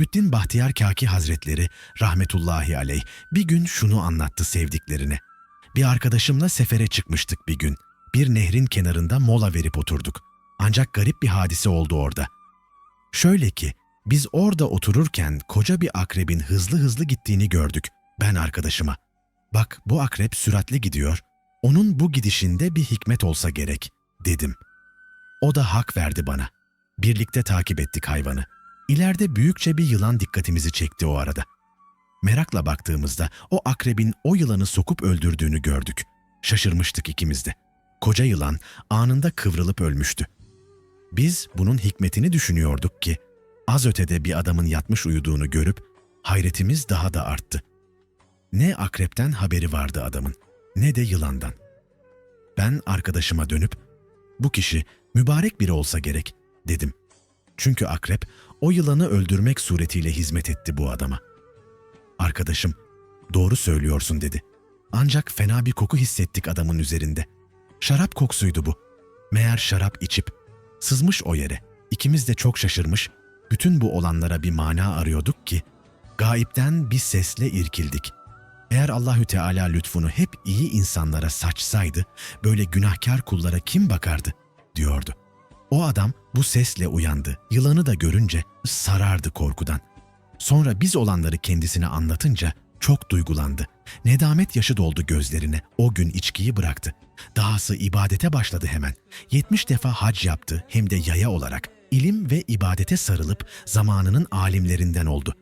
Akbüddin Bahtiyar Kaki Hazretleri rahmetullahi aleyh bir gün şunu anlattı sevdiklerine. Bir arkadaşımla sefere çıkmıştık bir gün. Bir nehrin kenarında mola verip oturduk. Ancak garip bir hadise oldu orada. Şöyle ki, biz orada otururken koca bir akrebin hızlı hızlı gittiğini gördük. Ben arkadaşıma. Bak bu akrep süratli gidiyor. Onun bu gidişinde bir hikmet olsa gerek, dedim. O da hak verdi bana. Birlikte takip ettik hayvanı. İleride büyükçe bir yılan dikkatimizi çekti o arada. Merakla baktığımızda o akrebin o yılanı sokup öldürdüğünü gördük. Şaşırmıştık ikimiz de. Koca yılan anında kıvrılıp ölmüştü. Biz bunun hikmetini düşünüyorduk ki az ötede bir adamın yatmış uyuduğunu görüp hayretimiz daha da arttı. Ne akrepten haberi vardı adamın ne de yılandan. Ben arkadaşıma dönüp bu kişi mübarek biri olsa gerek dedim. Çünkü akrep o yılanı öldürmek suretiyle hizmet etti bu adama. Arkadaşım, doğru söylüyorsun dedi. Ancak fena bir koku hissettik adamın üzerinde. Şarap kokusuydu bu. Meğer şarap içip sızmış o yere. İkimiz de çok şaşırmış, bütün bu olanlara bir mana arıyorduk ki gaipten bir sesle irkildik. Eğer Allahü Teala lütfunu hep iyi insanlara saçsaydı, böyle günahkar kullara kim bakardı diyordu. O adam bu sesle uyandı. Yılanı da görünce sarardı korkudan. Sonra biz olanları kendisine anlatınca çok duygulandı. Nedamet yaşı doldu gözlerine. O gün içkiyi bıraktı. Dahası ibadete başladı hemen. 70 defa hac yaptı hem de yaya olarak. İlim ve ibadete sarılıp zamanının alimlerinden oldu.